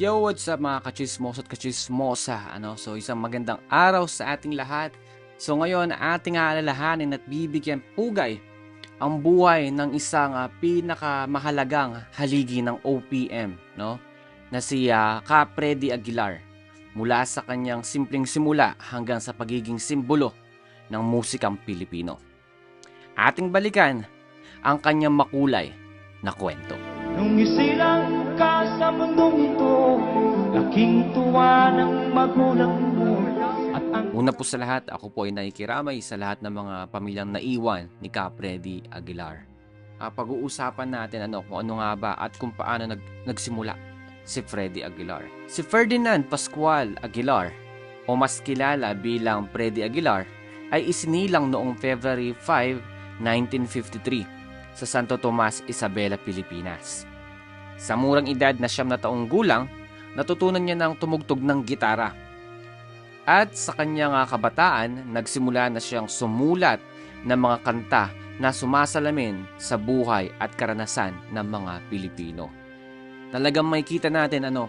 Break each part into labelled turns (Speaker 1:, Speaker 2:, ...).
Speaker 1: Yo, what's up mga kachismos at kachismosa? Ano? So, isang magandang araw sa ating lahat. So, ngayon, ating aalalahanin at bibigyan pugay ang buhay ng isang ah, pinakamahalagang haligi ng OPM, no? Na si uh, Capredi Aguilar. Mula sa kanyang simpleng simula hanggang sa pagiging simbolo ng musikang Pilipino. Ating balikan ang kanyang makulay na kwento.
Speaker 2: Nung isilang ka sa mundong ito Laking tuwa ng magulang mo At ang
Speaker 1: Una po sa lahat, ako po ay nakikiramay sa lahat ng mga pamilyang naiwan ni Capredi Aguilar. Ah, pag-uusapan natin ano, kung ano nga ba at kung paano nag, nagsimula si Freddy Aguilar. Si Ferdinand Pascual Aguilar, o mas kilala bilang Freddy Aguilar, ay isinilang noong February 5, 1953 sa Santo Tomas, Isabela, Pilipinas. Sa murang edad na siyam na taong gulang, natutunan niya ng tumugtog ng gitara at sa kanyang kabataan, nagsimula na siyang sumulat ng mga kanta na sumasalamin sa buhay at karanasan ng mga Pilipino. Talagang makikita natin ano,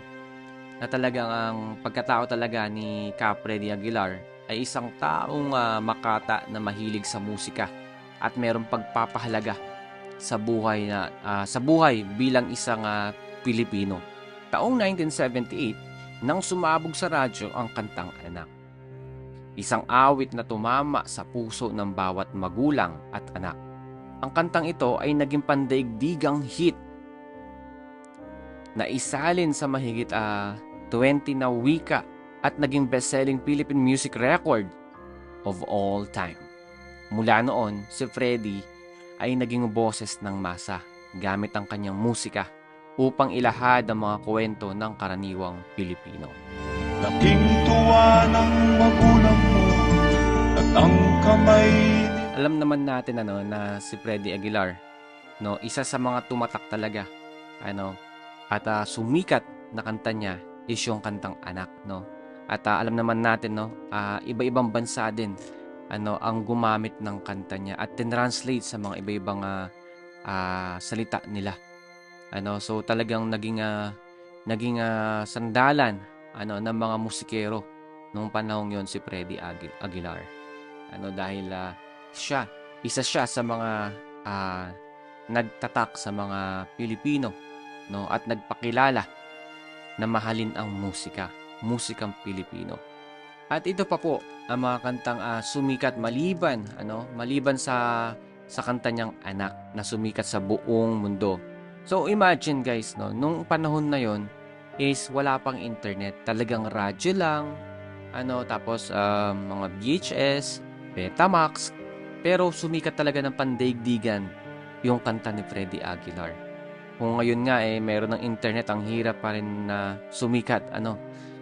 Speaker 1: na talagang ang pagkatao talaga ni Capre de Aguilar ay isang taong ah, makata na mahilig sa musika at mayroong pagpapahalaga sa buhay na ah, sa buhay bilang isang ah, Pilipino. Taong 1978 nang sumabog sa radyo ang kantang anak. Isang awit na tumama sa puso ng bawat magulang at anak. Ang kantang ito ay naging pandaigdigang hit na isalin sa mahigit ah, 20 na wika at naging best-selling Philippine music record of all time. Mula noon, si Freddy ay naging boses ng masa gamit ang kanyang musika upang ilahad ang mga kwento ng karaniwang Pilipino.
Speaker 2: laking tuwa ng magulang mo At ang kamay
Speaker 1: Alam naman natin ano na si Freddy Aguilar no isa sa mga tumatak talaga ano at ah, sumikat na kanta niya is yung kantang anak no at ah, alam naman natin no ah, iba-ibang bansa din ano ang gumamit ng kanta niya at tinranslate sa mga iba-ibang ah, salita nila. Ano so talagang naging ah, naging ah, sandalan ano ng mga musikero nung panahong yon si Freddy Agu- Aguilar. Ano dahil ah, siya isa siya sa mga ah, nagtatak sa mga Pilipino no at nagpakilala na mahalin ang musika musikang Pilipino at ito pa po ang mga kantang ah, sumikat maliban ano maliban sa sa kanta niyang anak na sumikat sa buong mundo so imagine guys no nung panahon na yon is wala pang internet talagang radyo lang ano tapos ah, mga VHS Betamax pero sumikat talaga ng pandaigdigan yung kanta ni Freddie Aguilar. Kung ngayon nga eh meron ng internet ang hirap pa rin na sumikat ano.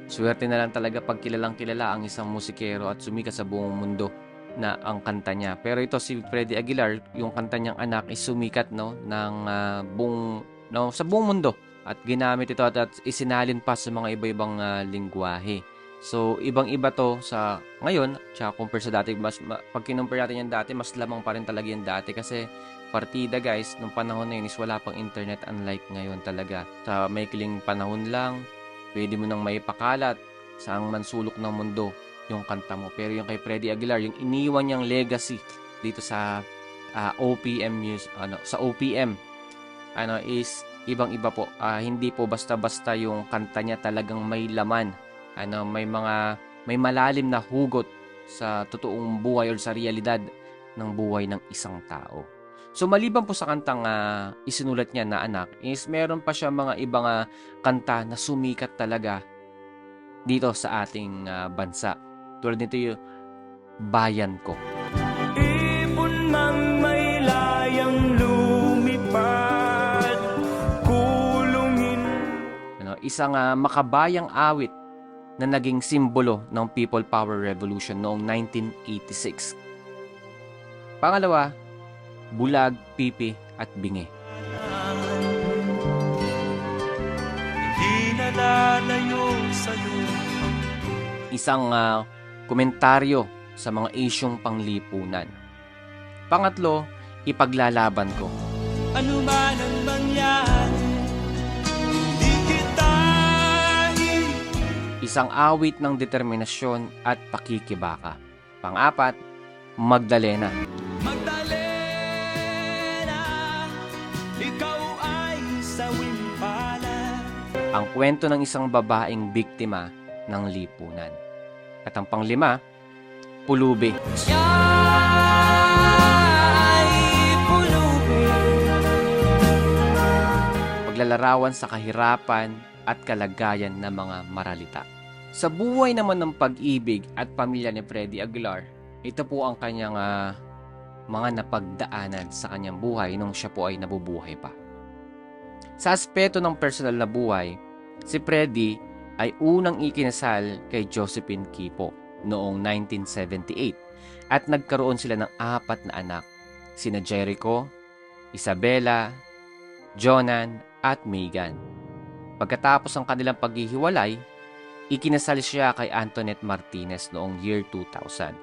Speaker 1: Swerte na lang talaga pag kilalang kilala ang isang musikero at sumikat sa buong mundo na ang kanta niya. Pero ito si Freddie Aguilar, yung kanta niyang anak is sumikat no ng ah, buong no sa buong mundo at ginamit ito at, at isinalin pa sa mga iba-ibang ah, lingwahe. So, ibang-iba to sa ngayon, tsaka compare sa dati, mas, ma, pag kinumpare natin yan dati, mas lamang pa rin talaga yan dati kasi partida guys, nung panahon na yun is wala pang internet unlike ngayon talaga. Sa maikling panahon lang, pwede mo nang maipakalat sa ang mansulok ng mundo yung kanta mo. Pero yung kay Freddy Aguilar, yung iniwan niyang legacy dito sa ah, OPM music, ano, sa OPM ano is ibang-iba po. Ah, hindi po basta-basta yung kanta niya talagang may laman ano may mga may malalim na hugot sa totoong buhay o sa realidad ng buhay ng isang tao. So maliban po sa kantang ah, isinulat niya na anak is meron pa siya mga ibang ah, kanta na sumikat talaga dito sa ating ah, bansa. Tulad nito yung Bayan Ko.
Speaker 2: Ibon mang may layang lumipad Kulungin
Speaker 1: Ano, isang ah, makabayang awit na naging simbolo ng People Power Revolution noong 1986. Pangalawa, bulag, pipi at bingi. Isang ah, komentaryo sa mga isyong panglipunan. Pangatlo, ipaglalaban ko.
Speaker 2: Ano man ang mangyari Hindi kita
Speaker 1: isang awit ng determinasyon at pakikibaka. Pang-apat, Magdalena.
Speaker 2: Magdalena,
Speaker 1: ang kwento ng isang babaeng biktima ng lipunan. At ang panglima,
Speaker 2: Pulubi.
Speaker 1: Paglalarawan sa kahirapan at kalagayan ng mga maralita. Sa buhay naman ng pag-ibig at pamilya ni Freddy Aguilar, ito po ang kanyang ah, mga napagdaanan sa kanyang buhay nung siya po ay nabubuhay pa. Sa aspeto ng personal na buhay, si Freddy ay unang ikinasal kay Josephine Kipo noong 1978 at nagkaroon sila ng apat na anak, sina Jericho, Isabella, Jonan at Megan. Pagkatapos ng kanilang paghihiwalay, ikinasal siya kay Antoinette Martinez noong year 2000.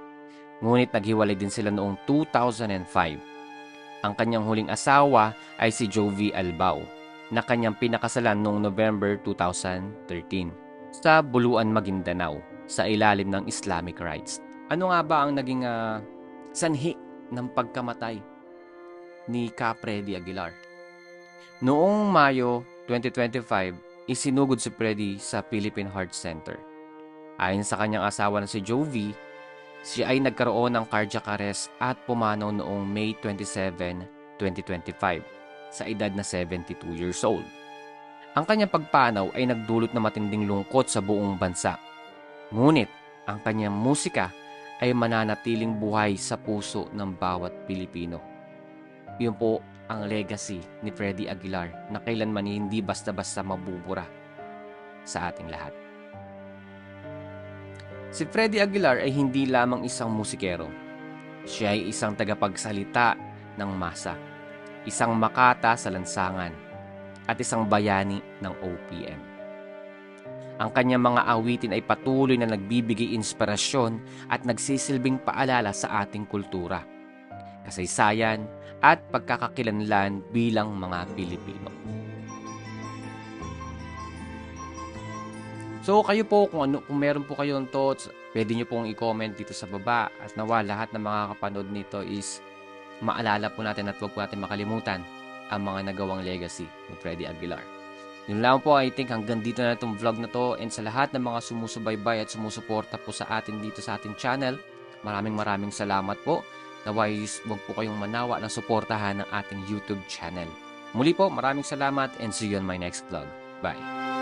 Speaker 1: Ngunit naghiwalay din sila noong 2005. Ang kanyang huling asawa ay si Jovi Albao na kanyang pinakasalan noong November 2013 sa Buluan, Maguindanao sa ilalim ng Islamic rights. Ano nga ba ang naging ah, sanhi ng pagkamatay ni Capredi Aguilar? Noong Mayo 2025, isinugod si Freddy sa Philippine Heart Center. Ayon sa kanyang asawa na si Jovi, siya ay nagkaroon ng cardiac arrest at pumanaw noong May 27, 2025 sa edad na 72 years old. Ang kanyang pagpanaw ay nagdulot na matinding lungkot sa buong bansa. Ngunit ang kanyang musika ay mananatiling buhay sa puso ng bawat Pilipino. Yun po ang legacy ni Freddy Aguilar na kailanman hindi basta-basta mabubura sa ating lahat. Si Freddy Aguilar ay hindi lamang isang musikero. Siya ay isang tagapagsalita ng masa, isang makata sa lansangan, at isang bayani ng OPM. Ang kanyang mga awitin ay patuloy na nagbibigay inspirasyon at nagsisilbing paalala sa ating kultura, kasaysayan at pagkakakilanlan bilang mga Pilipino. So kayo po kung ano kung meron po kayong thoughts, pwede niyo pong i-comment dito sa baba at nawa lahat ng mga kapanood nito is maalala po natin at huwag po natin makalimutan ang mga nagawang legacy ni Freddy Aguilar. Yun lang po, I think hanggang dito na itong vlog na to and sa lahat ng mga sumusubaybay at sumusuporta po sa atin dito sa ating channel, maraming maraming salamat po. Naway huwag po kayong manawa ng suportahan ng ating YouTube channel. Muli po, maraming salamat and see you on my next vlog. Bye!